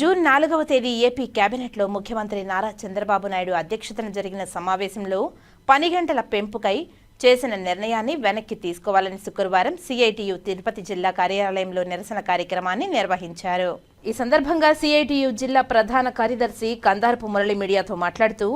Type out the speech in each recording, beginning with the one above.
June నాలుగవ తేదీ AP కేబినెట్లో ముఖ్యమంత్రి నారా చంద్రబాబు నాయుడు అధ్యక్షతన జరిగిన సమావేశంలో పని గంటల పెంపుకై చేసిన నిర్ణయాన్ని వెనక్కి తీసుకోవాలని శుక్రవారం సిఐటియు తిరుపతి జిల్లా కార్యాలయంలో నిరసన కార్యక్రమాన్ని నిర్వహించారు. ఈ సందర్భంగా సిఐటియు జిల్లా ప్రధాన కార్యదర్శి కందారపు మురళి మీడియాతో మాట్లాడుతూ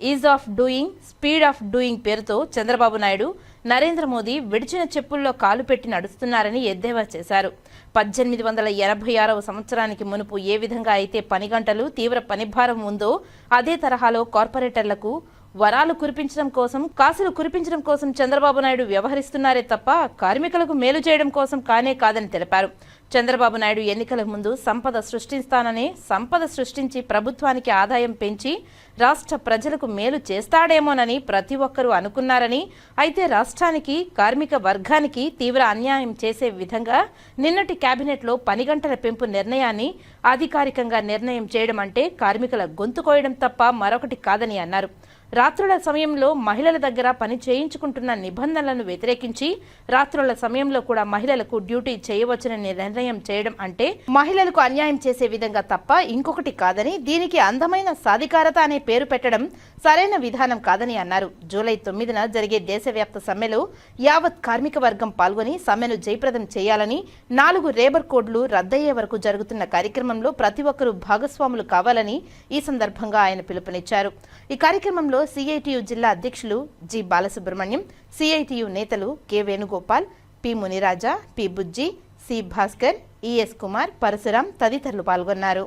ease of doing speed of doing పేరుతో చంద్రబాబు నాయుడు నరేంద్ర మోదీ విడిచిన చెప్పుల్లో కాలు పెట్టి నడుస్తున్నారని ఎద్దేవా చేశారు. పద్దెనిమిది వందల ఎనభై ఆరవ సంవత్సరానికి మునుపు ఏ విధంగా అయితే పని గంటలు తీవ్ర పనిభారం ఉందో అదే తరహాలో కార్పొరేటర్లకు వరాలు కురిపించడం కోసం కాసులు కురిపించడం కోసం చంద్రబాబు నాయుడు వ్యవహరిస్తున్నారే తప్ప కార్మికులకు మేలు చేయడం కోసం కానే కాదని తెలిపారు. చంద్రబాబు నాయుడు ఎన్నికల ముందు సంపద సృష్టిస్తానని సంపద సృష్టించి ప్రభుత్వానికి ఆదాయం పెంచి రాష్ట్ర ప్రజలకు మేలు చేస్తాడేమోనని ప్రతి ఒక్కరూ అనుకున్నారని అయితే రాష్ట్రానికి కార్మిక వర్గానికి తీవ్ర అన్యాయం చేసే విధంగా నిన్నటి కేబినెట్లో పని గంటల పెంపు నిర్ణయాన్ని అధికారికంగా నిర్ణయం చేయడం అంటే కార్మికుల గొంతు కోయడం తప్ప మరొకటి కాదని అన్నారు. రాత్రుల సమయంలో మహిళల దగ్గర పని చేయించుకుంటున్న నిబంధనలను వ్యతిరేకించి రాత్రుల సమయంలో కూడా మహిళలకు డ్యూటీ చేయవచ్చని నిర్ణయం చేయడం అంటే మహిళలకు అన్యాయం చేసే విధంగా తప్ప ఇంకొకటి కాదని దీనికి అందమైన సాధికారత అనే పేరు పెట్టడం సరైన విధానం కాదని అన్నారు. జూలై తొమ్మిదిన జరిగే దేశవ్యాప్త సమ్మెలో యావత్ కార్మిక వర్గం పాల్గొని సమ్మెను జయప్రదం చేయాలని నాలుగు రేబర్ కోడ్లు రద్దయ్యే వరకు జరుగుతున్న కార్యక్రమంలో ప్రతి ఒక్కరూ భాగస్వాములు కావాలని ఈ సందర్భంగా ఆయన పిలుపునిచ్చారు. ఈ కార్యక్రమంలో సిఐటియు జిల్లా అధ్యక్షులు జి బాలసుబ్రహ్మణ్యం సిఐటియు నేతలు K Venugopal P Muniraja P Bujji C Bhaskar ES Kumar Parasuram తదితరులు పాల్గొన్నారు.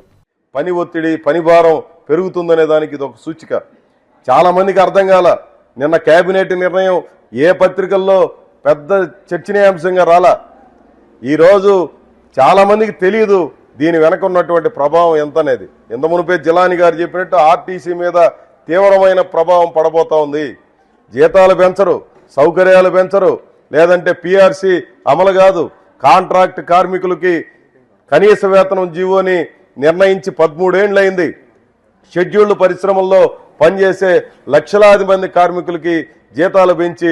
పని ఒత్తిడి పని భారం పెరుగుతుందనే దానికి ఇది ఒక సూచిక. చాలా మందికి అర్థం కాల నిన్న కేబినెట్ నిర్ణయం ఏ పత్రికల్లో పెద్ద చర్చనీయాంశంగా రాలా. ఈరోజు చాలా మందికి తెలియదు దీని వెనక ఉన్నటువంటి ప్రభావం ఎంత అనేది ఇంత మునిపే జిలాని గారు చెప్పినట్టు ఆర్టీసీ మీద తీవ్రమైన ప్రభావం పడబోతా ఉంది. జీతాలు పెంచరు సౌకర్యాలు పెంచరు. లేదంటే పిఆర్సి అమలు కాదు. కాంట్రాక్ట్ కార్మికులకి కనీస వేతనం జీవోని నిర్ణయించి పదమూడేండ్లయింది. షెడ్యూల్డ్ పరిశ్రమల్లో పనిచేసే లక్షలాది మంది కార్మికులకి జీతాలు పెంచి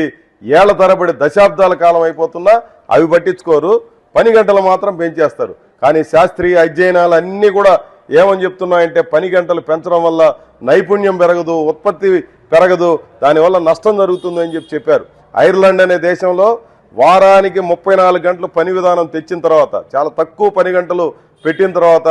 ఏళ్ళ తరబడి దశాబ్దాల కాలం అయిపోతున్నా అవి పట్టించుకోరు. పని గంటలు మాత్రం పెంచేస్తారు. కానీ శాస్త్రీయ అధ్యయనాలు అన్నీ కూడా ఏమని చెప్తున్నాయంటే పని గంటలు పెంచడం వల్ల నైపుణ్యం పెరగదు ఉత్పత్తి పెరగదు దానివల్ల నష్టం జరుగుతుందని చెప్పి చెప్పారు. ఐర్లాండ్ అనే దేశంలో వారానికి ముప్పై నాలుగు గంటలు పని విధానం తెచ్చిన తర్వాత చాలా తక్కువ పని గంటలు పెట్టిన తర్వాత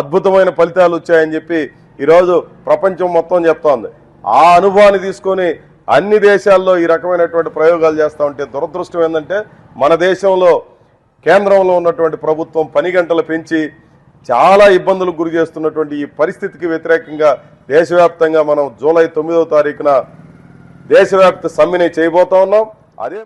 అద్భుతమైన ఫలితాలు వచ్చాయని చెప్పి ఈరోజు ప్రపంచం మొత్తం చెప్తోంది. ఆ అనుభవాన్ని తీసుకొని అన్ని దేశాల్లో ఈ రకమైనటువంటి ప్రయోగాలు చేస్తూ ఉంటే దురదృష్టం ఏంటంటే మన దేశంలో కేంద్రంలో ఉన్నటువంటి ప్రభుత్వం పని గంటలు పెంచి చాలా ఇబ్బందులకు గురి చేస్తున్నటువంటి ఈ పరిస్థితికి వ్యతిరేకంగా దేశవ్యాప్తంగా మనం జూలై తొమ్మిదవ తారీఖున దేశవ్యాప్త సమ్మెని చేయబోతా ఉన్నాం. అదే